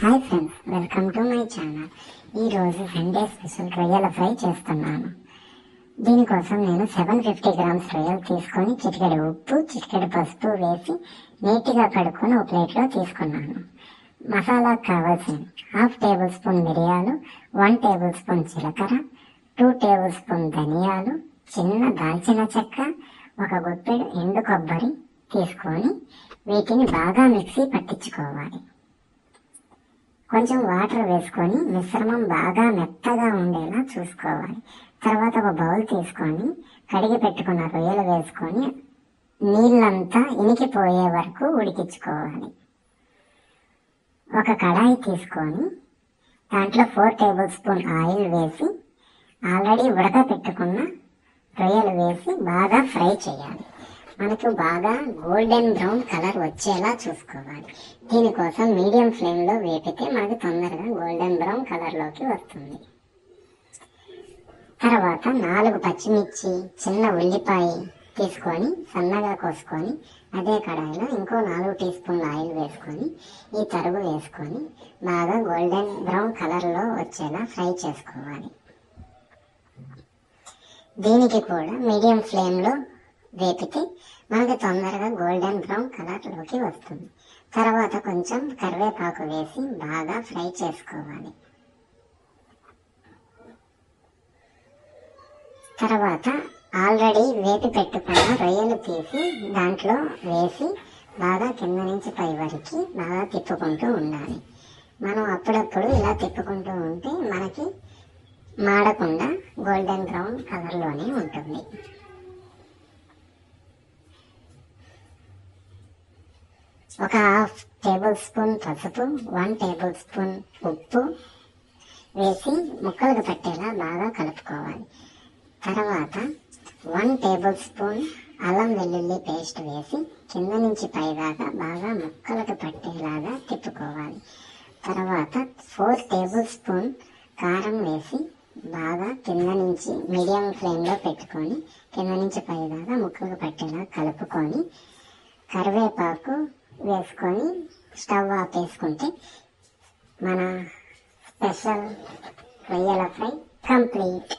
Hi friends welcome to my channel. ఈరోజు Sunday special రొయ్యల fry చేస్తున్నాను. దీనికోసం నేను సెవెన్ ఫిఫ్టీ గ్రామ్స్ రొయ్యలు తీసుకొని చిటికెడు ఉప్పు చిటికెడు పసుపు వేసి నీట్గా కడుక్కొని ఒక ప్లేట్లో తీసుకున్నాను. మసాలా కావాల్సిన హాఫ్ టేబుల్ స్పూన్ మిరియాలు వన్ టేబుల్ స్పూన్ జీలకర్ర టూ టేబుల్ స్పూన్ ధనియాలు చిన్న దాల్చిన చెక్క ఒక గుప్పెడు ఎండు కొబ్బరి తీసుకొని వీటిని బాగా మిక్సీ పట్టించుకోవాలి. కొంచెం వాటర్ వేసుకొని మిశ్రమం బాగా మెత్తగా ఉండేలా చూసుకోవాలి. తర్వాత ఒక బౌల్ తీసుకొని కడిగి పెట్టుకున్న రొయ్యలు వేసుకొని నీళ్ళంతా ఇనికిపోయే వరకు ఉడికించుకోవాలి. ఒక కడాయి తీసుకొని దాంట్లో ఫోర్ టేబుల్ స్పూన్ ఆయిల్ వేసి ఆల్రెడీ ఉడకపెట్టుకున్న రొయ్యలు వేసి బాగా ఫ్రై చేయాలి. మనకు బాగా గోల్డెన్ బ్రౌన్ కలర్ వచ్చేలా చూసుకోవాలి. దీనికోసం మీడియం ఫ్లేమ్లో వేపితే మనకు తొందరగా గోల్డెన్ బ్రౌన్ కలర్లోకి వస్తుంది. తర్వాత నాలుగు పచ్చిమిర్చి చిన్న ఉల్లిపాయ తీసుకొని సన్నగా కోసుకొని అదే కడాయిలో ఇంకో నాలుగు టీ స్పూన్ల ఆయిల్ వేసుకొని ఈ తరుగు వేసుకొని బాగా గోల్డెన్ బ్రౌన్ కలర్లో వచ్చేలా ఫ్రై చేసుకోవాలి. దీనికి కూడా మీడియం ఫ్లేమ్లో వేపితే మనకి తొందరగా గోల్డెన్ బ్రౌన్ కలర్లోకి వస్తుంది. తర్వాత కొంచెం కరివేపాకు వేసి బాగా ఫ్రై చేసుకోవాలి. తర్వాత ఆల్రెడీ వేపి పెట్టుకున్న రొయ్యలు తీసి దాంట్లో వేసి బాగా కింద నుంచి పై వరకు బాగా తిప్పుకుంటూ ఉండాలి. మనం అప్పుడప్పుడు ఇలా తిప్పుకుంటూ ఉంటే మనకి మాడకుండా గోల్డెన్ బ్రౌన్ కలర్లోనే ఉంటుంది. ఒక హాఫ్ టేబుల్ స్పూన్ పసుపు వన్ టేబుల్ స్పూన్ ఉప్పు వేసి ముక్కలకు పట్టేలా బాగా కలుపుకోవాలి. తర్వాత వన్ టేబుల్ స్పూన్ అల్లం వెల్లుల్లి పేస్ట్ వేసి కింద నుంచి పైదాకా బాగా ముక్కలకు పట్టేలాగా తిప్పుకోవాలి. తర్వాత ఫోర్ టేబుల్ స్పూన్ కారం వేసి బాగా కింద నుంచి మీడియం ఫ్లేమ్లో పెట్టుకొని కింద నుంచి పైదాకా ముక్కలకు పట్టేలా కలుపుకొని కరివేపాకు వేసుకొని స్టవ్ ఆపేసుకుంటే మన స్పెషల్ రొయ్యల ఫ్రై కంప్లీట్.